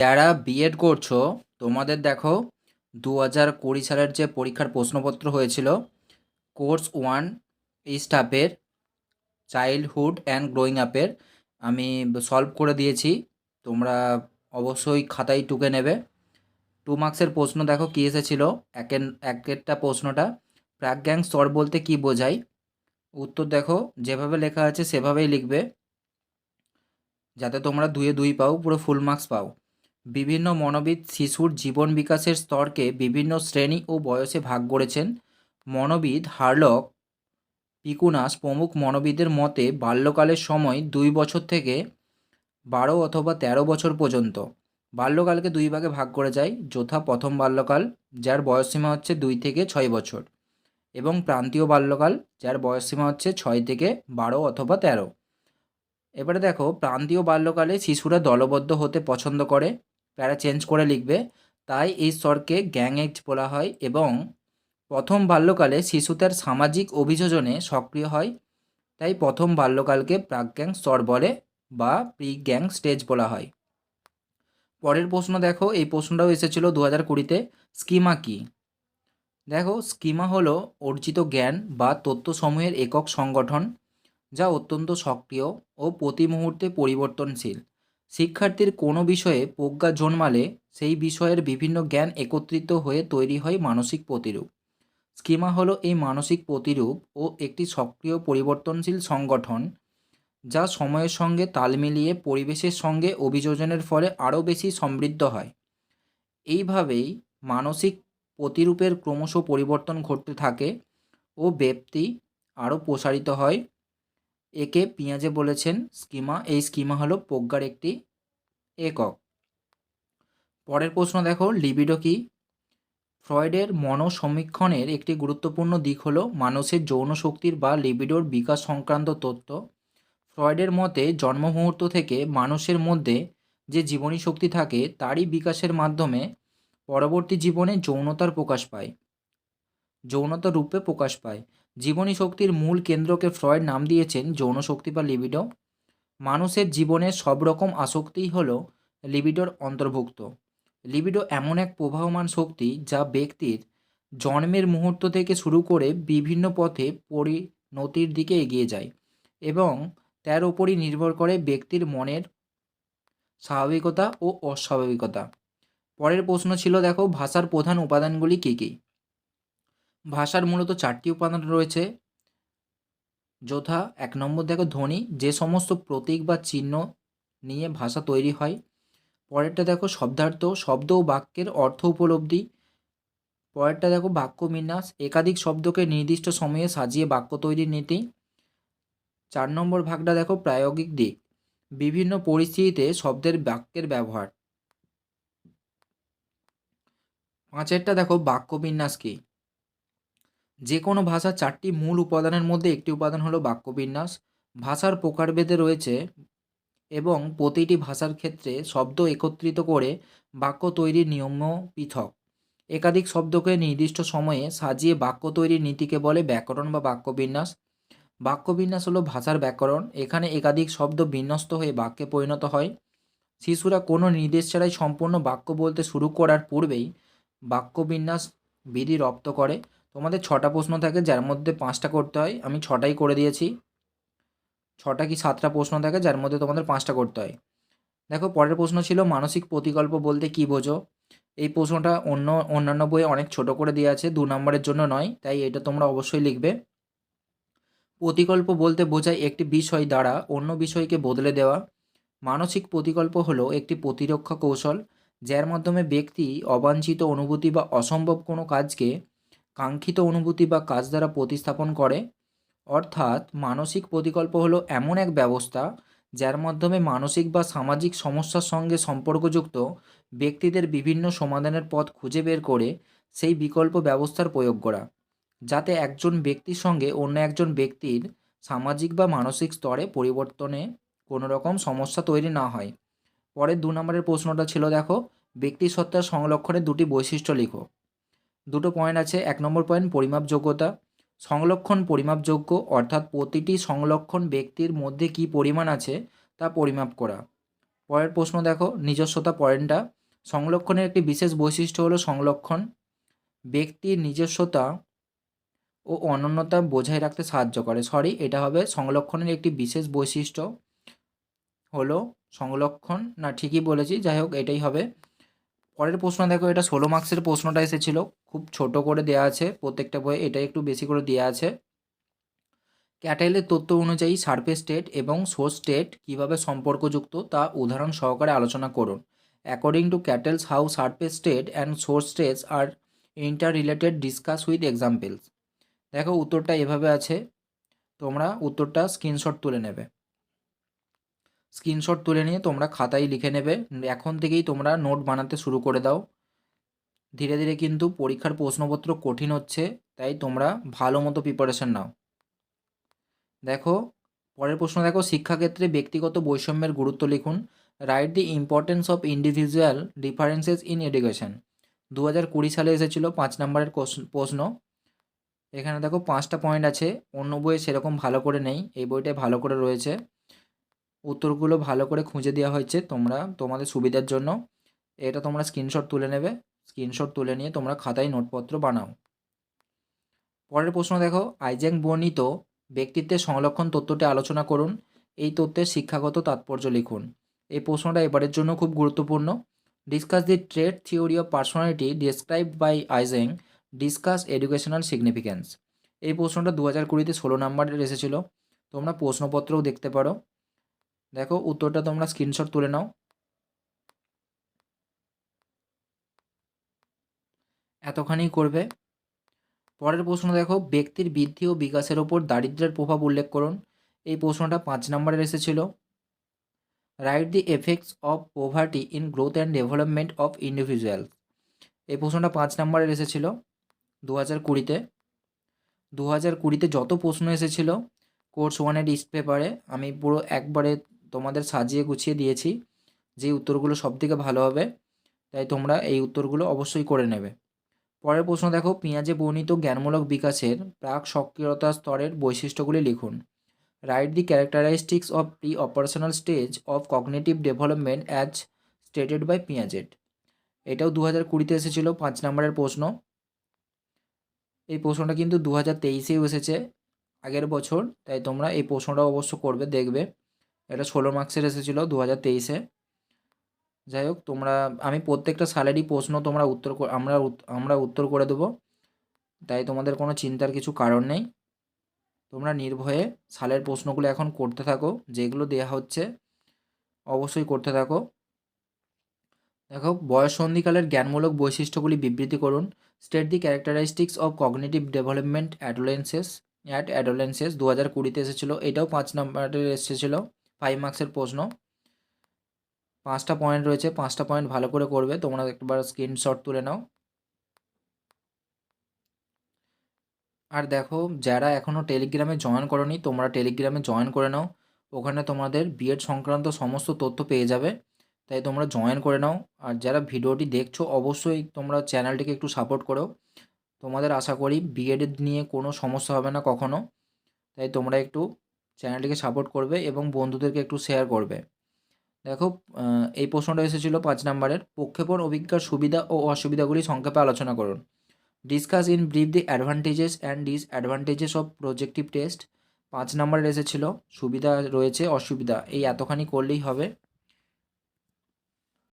যারা বিএড করছ, তোমাদের দেখো দু হাজার কুড়ি সালের যে পরীক্ষার প্রশ্নপত্র হয়েছিল, কোর্স ওয়ান স্টাফের চাইল্ডহুড অ্যান্ড গ্রোয়িং আপের আমি সলভ করে দিয়েছি, তোমরা অবশ্যই খাতায় টুকে নেবে। টু মার্কসের প্রশ্ন দেখো কী এসেছিল, একের, একেরটা প্রশ্নটা প্রাজ্ঞাং স্তর বলতে কি বোঝায়? উত্তর দেখো, যেভাবে লেখা আছে সেভাবেই লিখবে, যাতে তোমরা দুয়ে দুই পাও, পুরো ফুল মার্কস পাও। বিভিন্ন মনোবিদ শিশুর জীবন বিকাশের স্তরকে বিভিন্ন শ্রেণি ও বয়সে ভাগ করেছেন। মনোবিদ হার্লক পিকুনাস প্রমুখ মনোবিদের মতে, বাল্যকালের সময় দুই বছর থেকে বারো অথবা তেরো বছর পর্যন্ত। বাল্যকালকে দুই ভাগে ভাগ করে যায়। যথা প্রথম বাল্যকাল, যার বয়সসীমা হচ্ছে দুই থেকে ছয় বছর, এবং প্রান্তীয় বাল্যকাল, যার বয়সসীমা হচ্ছে ছয় থেকে বারো অথবা তেরো। এবারে দেখো, প্রান্তীয় বাল্যকালে শিশুরা দলবদ্ধ হতে পছন্দ করে। প্যারা চেঞ্জ করে লিখবে, তাই এই স্বরকে গ্যাং এজ বলা হয় এবং প্রথম বাল্যকালে শিশু তার সামাজিক অভিযোজনে সক্রিয় হয়। তাই প্রথম বাল্যকালকে প্রাজ্ঞাং স্বর বলে বা প্রি গ্যাং স্টেজ বলা হয়। পরের প্রশ্ন দেখো, এই প্রশ্নটাও এসেছিল দু হাজার কুড়িতে, স্কিমা কী? দেখো, স্কিমা হলো অর্জিত জ্ঞান বা তথ্যসমূহের একক সংগঠন যা অত্যন্ত সক্রিয় ও প্রতি মুহূর্তে পরিবর্তনশীল। শিক্ষার্থীর কোনো বিষয়ে প্রজ্ঞা জন্মালে সেই বিষয়ের বিভিন্ন জ্ঞান একত্রিত হয়ে তৈরি হয় মানসিক প্রতিরূপ। স্কিমা হলো এই মানসিক প্রতিরূপ ও একটি সক্রিয় পরিবর্তনশীল সংগঠন যা সময়ের সঙ্গে তাল মিলিয়ে পরিবেশের সঙ্গে অভিযোজনের ফলে আরও বেশি সমৃদ্ধ হয়। এইভাবেই মানসিক প্রতিরূপের ক্রমশ পরিবর্তন ঘটতে থাকে ও ব্যাপ্তি আরও প্রসারিত হয়। একে পিঁয়াজে বলেছেন, স্কিমা, এই স্কিমা হলো প্রজ্ঞার একটি একক। পরের প্রশ্ন দেখো, লিবিডো কি? ফ্রয়েডের মনোসমীক্ষণের একটি গুরুত্বপূর্ণ দিক হলো মানুষের যৌন শক্তির বা লিবিডোর বিকাশ সংক্রান্ত তথ্য ফ্রয়েডের মতে জন্ম মুহূর্ত থেকে মানুষের মধ্যে যে জীবনী শক্তি থাকে, তারই বিকাশের মাধ্যমে পরবর্তী জীবনে যৌনতার প্রকাশ পায়। যৌনতা রূপে প্রকাশ পায়। জীবনী শক্তির মূল কেন্দ্রকে ফ্রয়েড নাম দিয়েছেন যৌন শক্তি বা লিবিডো। মানুষের জীবনের সব রকম আসক্তিই হল লিবিডোর অন্তর্ভুক্ত। লিবিডো এমন এক প্রবাহমান শক্তি যা ব্যক্তির জন্মের মুহূর্ত থেকে শুরু করে বিভিন্ন পথে পরিণতির দিকে এগিয়ে যায় এবং তার ওপরই নির্ভর করে ব্যক্তির মনের স্বাভাবিকতা ও অস্বাভাবিকতা। পরের প্রশ্ন ছিল, দেখো, ভাষার প্রধান উপাদানগুলি কী কী? ভাষার মূলত চারটি উপাদান রয়েছে। যথা, এক নম্বর দেখো ধ্বনি, যে সমস্ত প্রতীক বা চিহ্ন নিয়ে ভাষা তৈরি হয়। পরেরটা দেখো শব্দার্থ, শব্দ ও বাক্যের অর্থ উপলব্ধি। পরেরটা দেখো বাক্য বিন্যাস, একাধিক শব্দকে নির্দিষ্ট সময়ে সাজিয়ে বাক্য তৈরির নীতি। চার নম্বর ভাগটা দেখো প্রায়োগিক দিক, বিভিন্ন পরিস্থিতিতে শব্দের বাক্যের ব্যবহার। পাঁচেরটা দেখো বাক্য বিন্যাস কী যে কোনো ভাষার চারটি মূল উপাদানের মধ্যে একটি উপাদান হলো বাক্যবিন্যাস। ভাষার প্রকারভেদে রয়েছে এবং প্রতিটি ভাষার ক্ষেত্রে শব্দ একত্রিত করে বাক্য তৈরির নিয়মও পৃথক। একাধিক শব্দকে নির্দিষ্ট সময়ে সাজিয়ে বাক্য তৈরির নীতিকে বলে ব্যাকরণ বা বাক্যবিন্যাস। বাক্যবিন্যাস হলো ভাষার ব্যাকরণ। এখানে একাধিক শব্দ বিন্যস্ত হয়ে বাক্যে পরিণত হয়। শিশুরা কোনো নির্দেশ ছাড়াই সম্পূর্ণ বাক্য বলতে শুরু করার পূর্বেই বাক্যবিন্যাস বিধি রপ্ত করে। তোমাদের ছটা প্রশ্ন থাকে, যার মধ্যে পাঁচটা করতে হয়, আমি ছটাই করে দিয়েছি। ছটা কি সাতটা প্রশ্ন থাকে, যার মধ্যে তোমাদের পাঁচটা করতে হয়। দেখো, পরের প্রশ্ন ছিল, মানসিক প্রতিকল্প বলতে কী বোঝো? এই প্রশ্নটা অন্য, অন্যান্য বইয়ে অনেক ছোট করে দেওয়া আছে, দু নম্বরের জন্য নয়, তাই এটা তোমরা অবশ্যই লিখবে। প্রতিকল্প বলতে বোঝায় একটি বিষয় দ্বারা অন্য বিষয়কে বদলে দেওয়া। মানসিক প্রতিকল্প হলো একটি প্রতিরক্ষা কৌশল, যার মাধ্যমে ব্যক্তি অবাঞ্ছিত অনুভূতি বা অসম্ভব কোনো কাজকে কাঙ্ক্ষিত অনুভূতি বা কাজ দ্বারা প্রতিস্থাপন করে। অর্থাৎ মানসিক প্রতিকল্প হলো এমন এক ব্যবস্থা যার মাধ্যমে মানসিক বা সামাজিক সমস্যার সঙ্গে সম্পর্কযুক্ত ব্যক্তিদের বিভিন্ন সমাধানের পথ খুঁজে বের করে সেই বিকল্প ব্যবস্থার প্রয়োগ করা। যাতে একজন ব্যক্তির সঙ্গে অন্য একজন ব্যক্তির সামাজিক বা মানসিক স্তরে পরিবর্তনে কোনো রকম সমস্যা তৈরি না হয়। পরের দু নম্বরের প্রশ্নটা ছিল দেখো, ব্যক্তি সত্তার সংরক্ষণের দুটি বৈশিষ্ট্য লিখো। দুটো পয়েন্ট আছে, এক নম্বর পয়েন্ট পরিমাপযোগ্যতা সংরক্ষণ পরিমাপযোগ্য, অর্থাৎ প্রতিটি সংরক্ষণ ব্যক্তির মধ্যে কি পরিমাণ আছে তা পরিমাপ করা। পরের প্রশ্ন দেখো, নিজস্বতা পয়েন্টটা সংরক্ষণের একটি বিশেষ বৈশিষ্ট্য হলো সংরক্ষণ ব্যক্তির নিজস্বতা ও অনন্যতা বজায় রাখতে সাহায্য করে। সরি এটা হবে সংরক্ষণের একটি বিশেষ বৈশিষ্ট্য হলো সংরক্ষণ না ঠিকই বলেছি, যাই হোক, এটাই হবে। পরের প্রশ্ন দেখো, এটা ষোলো মার্কসের প্রশ্নটা এসেছিল। খুব ছোট করে দেওয়া আছে, প্রত্যেকটা বইয়ে এটা একটু বেশি করে দেওয়া আছে। ক্যাটেলের তথ্য অনুযায়ী সার্ফেস স্টেট এবং সোর্স স্টেট কীভাবে সম্পর্কযুক্ত তা উদাহরণ সহকারে আলোচনা করুন। According to Cattell's how surface state and source states are inter related discuss with examples দেখো, উত্তরটা এভাবে আছে, তোমরা উত্তরটা স্ক্রিনশট তুলে নেবে। স্ক্রিনশট তুলে নিয়ে তোমরা খাতায় লিখে নেবে। এখন থেকেই তোমরা নোট বানাতে শুরু করে দাও। ধীরে ধীরে কিন্তু পরীক্ষার প্রশ্নপত্র কঠিন হচ্ছে, তাই তোমরা ভালো মতো প্রিপারেশন নাও। দেখো, পরের প্রশ্ন দেখো, শিক্ষাক্ষেত্রে ব্যক্তিগত বৈষম্যের গুরুত্ব লিখুন। Write the importance of individual differences in education দু হাজার কুড়ি সালে এসেছিল পাঁচ নম্বরের প্রশ্ন। এখানে দেখো, পাঁচটা পয়েন্ট আছে। অন্য বইয়ে সেরকম ভালো করে নেই, এই বইটায় ভালো করে রয়েছে। উত্তরগুলো ভালো করে খুঁজে দেওয়া হয়েছে তোমরা তোমাদের সুবিধার জন্য। এটা তোমরা স্ক্রিনশট তুলে নেবে। স্ক্রিনশট তুলে নিয়ে তোমরা খাতায় নোটপত্র বানাও। পরের প্রশ্ন দেখো, আইজ্যাক বর্ণিত ব্যক্তিত্বের সংরক্ষণ তথ্যটি আলোচনা করুন। এই তথ্যের শিক্ষাগত তাৎপর্য লিখুন। এই প্রশ্নটা এবারের জন্য খুব গুরুত্বপূর্ণ। Discuss the trait theory of personality describe by Eysenck discuss educational significance এই প্রশ্নটা দু হাজার কুড়িতে ষোলো নাম্বারের এসেছিল। তোমরা প্রশ্নপত্রও দেখতে পারো। দেখো উত্তরটা তোমরা স্ক্রিনশট তুলে নাও। এতখানি করবে। পরের প্রশ্ন দেখো, ব্যক্তির বৃদ্ধি ও বিকাশের ওপর দারিদ্র্যের প্রভাব উল্লেখ করুন। এই প্রশ্নটা পাঁচ নম্বরের এসেছিল। Write the effects of poverty in growth and development of individual এই প্রশ্নটা পাঁচ নম্বরের এসেছিল দু হাজার কুড়িতে। দু হাজার কুড়িতে যত প্রশ্ন এসেছিল, কোর্স ওয়ানের ইস্ট পেপারে আমি পুরো একবারে তোমাদের সাজিয়ে গুছিয়ে দিয়েছি যে উত্তরগুলো সব থেকে ভালো হবে, তাই তোমরা এই উত্তরগুলো অবশ্যই করে নেবে। পরের প্রশ্ন দেখো, পেঁয়াজে বর্ণিত জ্ঞানমূলক বিকাশের প্রাক সক্রিয়তা স্তরের বৈশিষ্ট্যগুলি লিখুন। Write the characteristics of pre operational stage of cognitive development as stated by Piaget এটাও দু হাজার কুড়িতে এসেছিল, পাঁচ নম্বরের প্রশ্ন। এই প্রশ্নটা কিন্তু দু হাজার তেইশেও এসেছে আগের বছর, তাই তোমরা এই প্রশ্নটা অবশ্য করবে, দেখবে। এটা ষোলো মার্কসের এসেছিল দু হাজার তেইশে। যাই হোক, তোমরা, আমি প্রত্যেকটা সালেরই প্রশ্ন তোমরা উত্তর আমরা আমরা উত্তর করে দেবো। তাই তোমাদের কোনো চিন্তার কিছু কারণ নেই। তোমরা নির্ভয়ে সালের প্রশ্নগুলো এখন করতে থাকো, যেগুলো দেওয়া হচ্ছে, অবশ্যই করতে থাকো। দেখো, বয়স সন্ধিকালের জ্ঞানমূলক বৈশিষ্ট্যগুলি বিবৃতি করুন। State the characteristics of cognitive development adolescences at adolescences দু হাজার কুড়িতে এসেছিল। এটাও পাঁচ নম্বরের এসেছিল। ফাইভ মার্কসের প্রশ্ন। পাঁচটা পয়েন্ট রয়েছে, পাঁচটা পয়েন্ট ভালো করে করবে, তোমরা একবার স্ক্রিনশট তুলে নাও। আর দেখো, যারা এখনও টেলিগ্রামে জয়েন করনি, তোমরা টেলিগ্রামে জয়েন করে নাও। ওখানে তোমাদের বিএড সংক্রান্ত সমস্ত তথ্য পেয়ে যাবে, তাই তোমরা জয়েন করে নাও। আর যারা ভিডিওটি দেখছ, অবশ্যই তোমরা চ্যানেলটিকে একটু সাপোর্ট করো। তোমাদের আশা করি বিএড নিয়ে কোনো সমস্যা হবে না কখনো। তাই তোমরা একটু চ্যানেলটিকে সাপোর্ট করবে এবং বন্ধুদেরকে একটু শেয়ার করবে। দেখো এই প্রশ্নটা এসেছিল পাঁচ নম্বরের। প্রক্ষেপণ অভিজ্ঞার সুবিধা ও অসুবিধাগুলি সংক্ষেপে আলোচনা করুন। Discuss in brief the advantages and disadvantages of projective test পাঁচ নম্বরের এসেছিল, সুবিধা রয়েছে, অসুবিধা। এই এতখানি করলেই হবে।